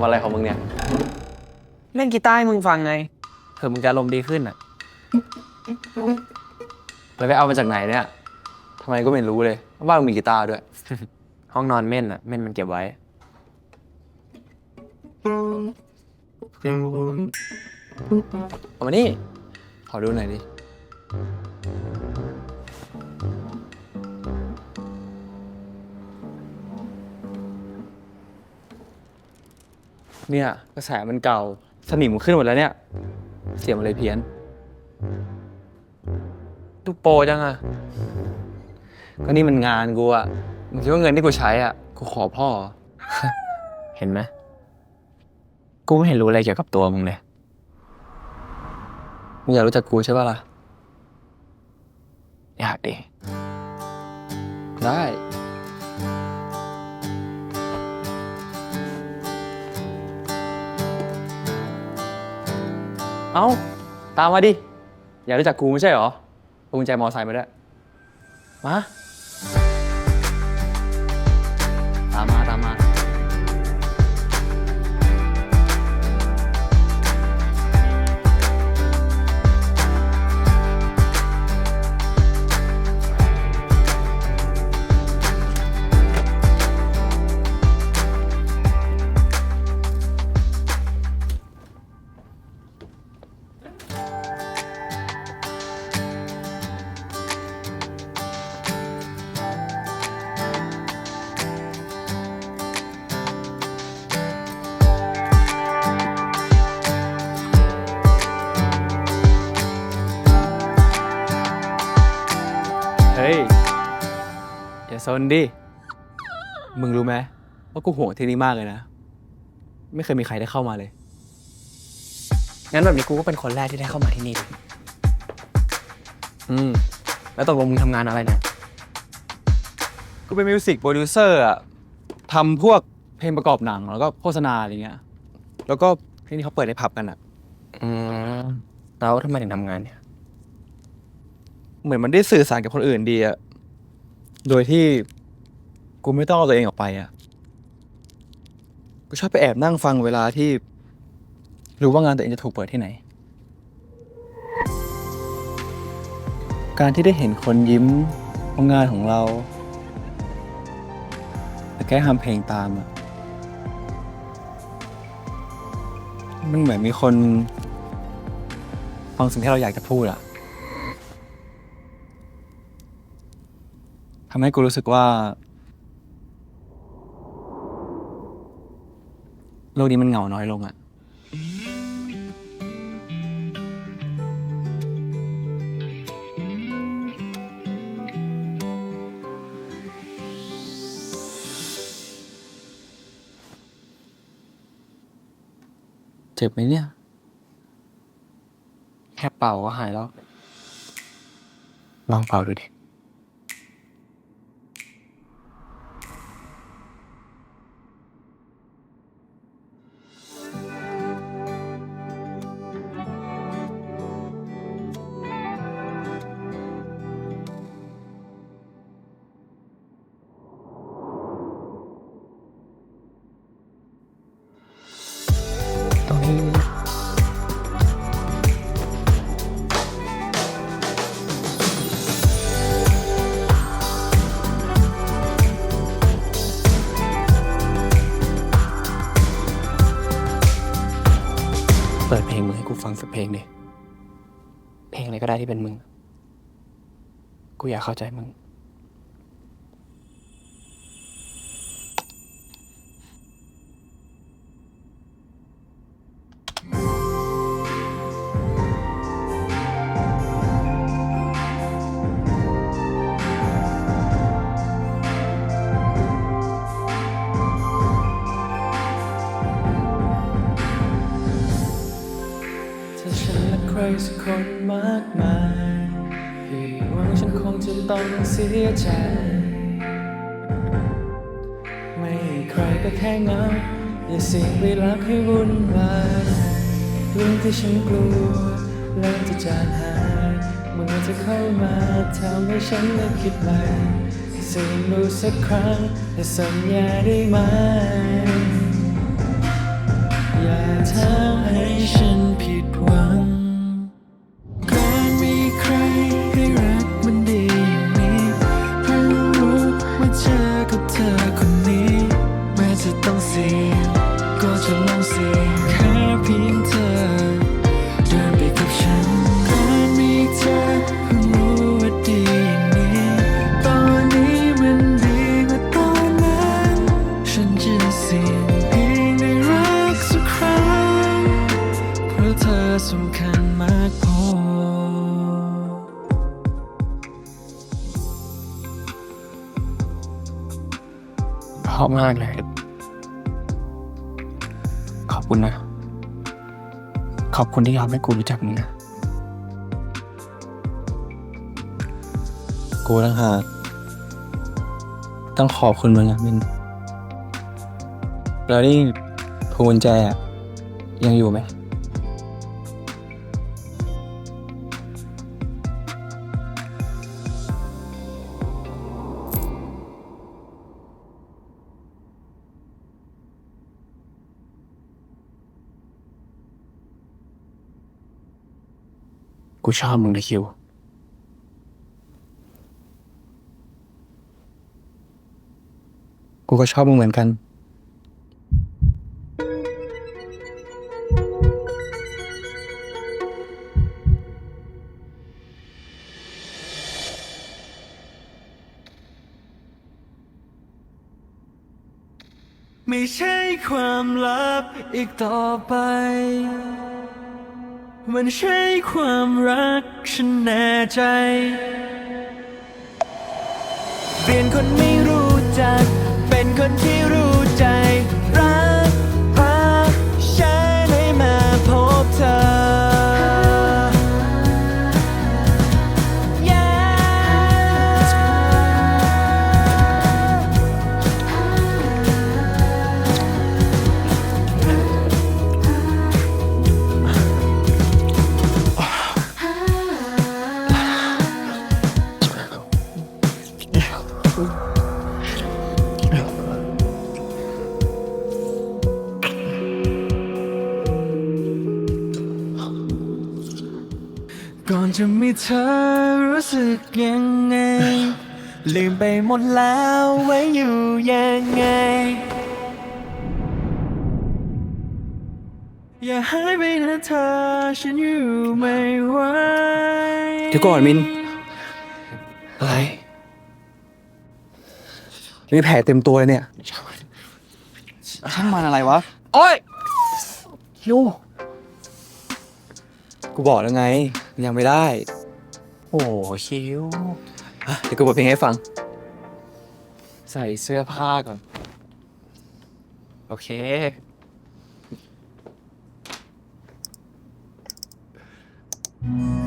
วันอะไรของมึงเนี่ย เล่นกีตาร์ให้มึงฟังไงเผื่อมึงจะอารมณ์ดีขึ้นอะ แล้วไปเอามาจากไหนเนี่ยทำไมก็ไม่รู้เลย ว่ามึงมีกีตาร์ด้วย ห้องนอนเม่นอะ เม่นมันเก็บไว้ เอามานี่ ขอดูหน่อยดิ เนี่ยกระแสมันเก่าสนิมขึ้นหมดแล้วเนี่ย เสียงมันเลยเพี้ยนดูโปรจังอะก็นี่มันงานกูอะมึงคิดว่าเงินที่กูใช้อะกูขอพ่อเห็นไหมกูไม่เห็นรู้อะไรเกี่ยวกับตัวมึงเลย มึงอยากรู้จักกูใช่ป่ะล่ะ อยากดิ ได้ เอ้า ตามมาดิ อยากรู้จักกูไม่ใช่เหรอเอากุญแจมอไซค์มาด้วย มา อย่าซนดิ มึงรู้ไหมว่ากูห่วงที่นี่มากเลยนะ ไม่เคยมีใครได้เข้ามาเลย งั้นแบบนี้กูก็เป็นคนแรกที่ได้เข้ามาที่นี่ดิอืม แล้วตกลงมึงทำงานอะไรเนี่ย กูเป็นมิวสิกโปรดิวเซอร์อะทำพวกเพลงประกอบหนัง แล้วก็โฆษณาอะไรเงี้ย แล้วก็ที่นี่เขาเปิดในผับกันอะอืม แล้วทำไมถึงทำงานเนี่ย เหมือนมันได้สื่อสารกับคนอื่นดีอะ โดยที่กูไม่ต้องเอาตัวเองออกไปอะกูชอบไปแอบนั่งฟังเวลาที่ รู้ว่างานตัวเองจะถูกเปิดที่ไหน การที่ได้เห็นคนยิ้มของงานของเรา แต่แค่ทำเพลงตามอะมันเหมือนมีคน ฟังสิ่งที่เราอยากจะพูดอะ ทำให้กูรู้สึกว่า โลกนี้มันเหงาน้อยลงอะเจ็บไหมเนี่ย แค่เป่าก็หายแล้ว ลองเป่าดูดิ อยากเข้าใจมึง ถ้าฉันและใครสักคนมากมาย งฉันคงจะต้องเสียใจ ไม่ใครก็แค่เงาอย่าเสียงไปรักให้วุ่นวายเรื่องที่ฉันกลัวเริ่มจะจางหายเมื่อจะเข้ามาทำให้ฉันได้คิดใหม่สูดดูสักครั้งแต่สัญญาได้ไหม อบคุณนะ ขอบคุณที่ยอมให้กูรู้จักมึงนะ กูต่างหากต้องขอบคุณมึงอะมินแล้วนี่พวงกุญแจอะยังอยู่ไหม กูชอบมึงเลยคิว กูก็ชอบมึงเหมือนกัน ไม่ใช่ความลับอีกต่อไป มันใช่ความรักฉันแน่ใจ เปลี่ยนคนไม่รู้จัก เป็นคนที่รู้ใจ ธอรู้สึกยังไง ลืมไปหมดแล้วไว้อยู่ยังไง อย่าหายไปนะเธอฉันอยู่ไม่ไหวเดี๋ยวก่อนมิน อะไร มีแผลเต็มตัวเลยเนี่ย ช่างมันอะไรวะ โอ้ยคิวกูบอกแล้วไง ยังไม่ได้ โอ้คิวอะเดี๋ยวกูเปิดเพลงให้ฟัง ใส่เสื้อผ้าก่อน โอเคไป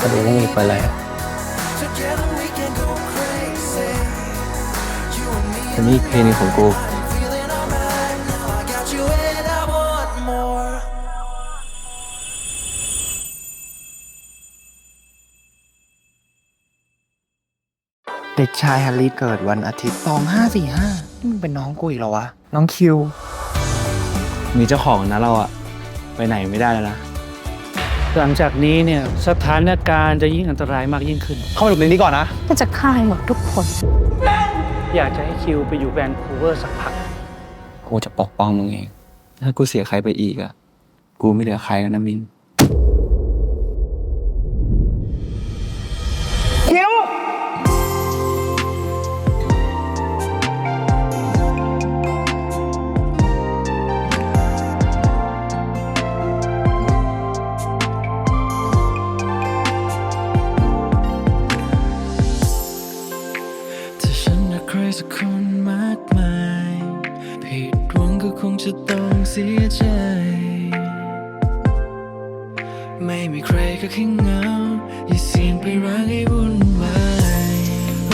ก็ดูว่ามีเปิดอะไรอะแต่นี่เพลงนี้ของกูเด็กชายฮันรี่เกิดวันอาทิตย์สองห้าสี่ห้านี่มึงเป็นน้องกูอีกเหรอวะ น้องคิว มีเจ้าของนะเราอะไปไหนไม่ได้แล้วนะ หลังจากนี้เนี่ยสถานการณ์จะยิ่งอันตรายมากยิ่งขึ้น เข้ามาหลบในนี้ก่อนนะก็จะฆ่าให้หมดทุกคน อยากจะให้คิวไปอยู่แวนคูเวอร์สักพัก กูจะปกป้องมึงเอง ถ้ากูเสียใครไปอีกอะกูไม่เหลือใครแล้วนะมิน เสียใจ ไม่มีใครก็แค่เหงา อย่าเสียงไปรักให้วุ่นวาย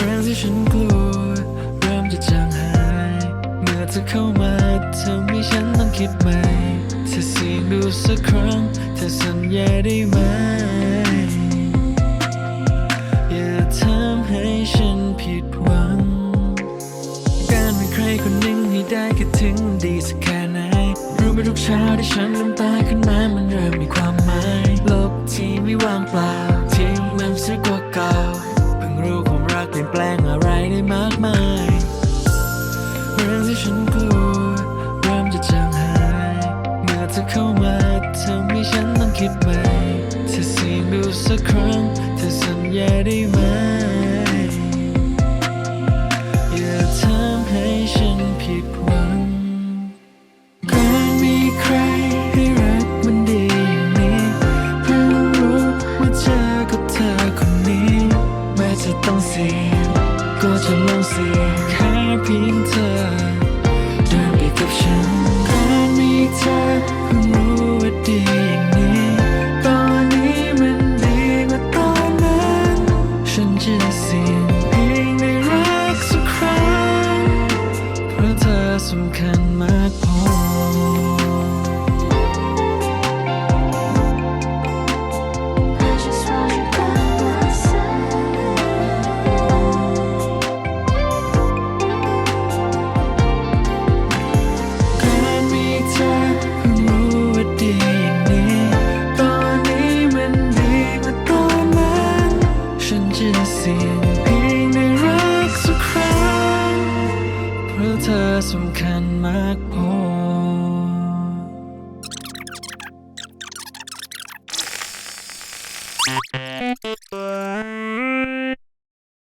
รักที่ฉันกลัว เริ่มจะจางหาย เมื่อเธอเข้ามาทำให้ฉันต้องคิดใหม่เธอเสียงดูสักครั้ง เธอสัญญาได้ไหม อย่าทำให้ฉันผิดหวัง การมีใครคนหนึ่งให้ได้คิดถึงดีสัก กเช้าที่ฉันน้ำตาขึ้นมามันเริ่มมีความหมายโลกที่ไม่ว่างเปล่า ที่มันเสียกว่าเก่าเพิ่งรู้ความรักเปลี่ยนแปลงอะไรได้มากมายเรื่องที่ฉันกลัวเริ่มจะจางหายเมื่อเธอเข้ามาทำให้ฉันต้องคิดใหม่เธอสี่ยงดูสักครั้งเธอสัญญาได้ไหม